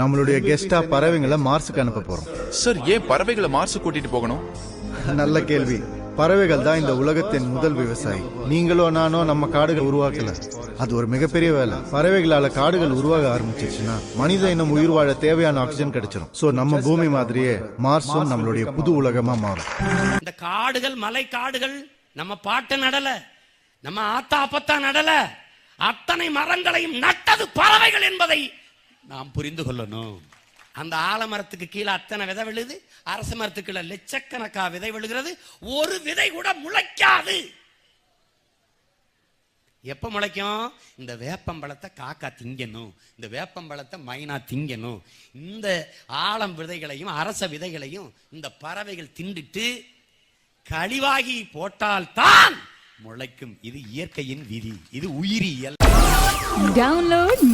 நம்மளுடைய கெஸ்டா பறவைங்களை மார்ஸுக்கு அனுப்ப போறோம். சார் ஏன் பறவைகளை மார்ஸ் கூட்டிட்டு போகணும்? நல்ல கேள்வி. பறவைகள் தான் இந்த உலகத்தின் முதல் விவசாயி. நீங்களோ நானோ நம்ம காடுகள் உருவாக்கல. அது ஒரு மிகப்பெரிய வேலை. பறவைகளால காடுகள் உருவாக ஆரம்பிச்சிருச்சுன்னா மனித இனம் உயிர் வாழ தேவையான ஆக்சிஜன் கிடைச்சிரும். சோ நம்ம பூமி மாதிரியே மார்ஸும் நம்மளுடைய புது உலகமா மாறும். இந்த காடுகள் மலை காடுகள் நம்ம பாட்டு நடல. நம்ம ஆத்தா அப்பத்தா நடல. அத்தனை மரங்களையும் நட்டது பறவைகள் என்பதை நாம் புரிந்து கொள்ளணும். அந்த ஆலமரத்துக்கு கீழே அத்தனை விதை விழுது அரச மரத்துக்கு கீழே லட்சக்கணக்கா விதை விழுகிறது ஒரு விதை கூட முளைக்காது. எப்ப முளைக்கும்? இந்த வேப்பம்பழத்தை காக்கா திங்கணும் இந்த வேப்பம்பழத்தை மைனா திங்கணும். இந்த ஆலம் விதைகளையும் அரச விதைகளையும் இந்த பறவைகள் தின்றுட்டு கழிவாகி போட்டால்தான் முளைக்கும். இது இயற்கையின் விதி இது உயிரியல். டவுன்லோட்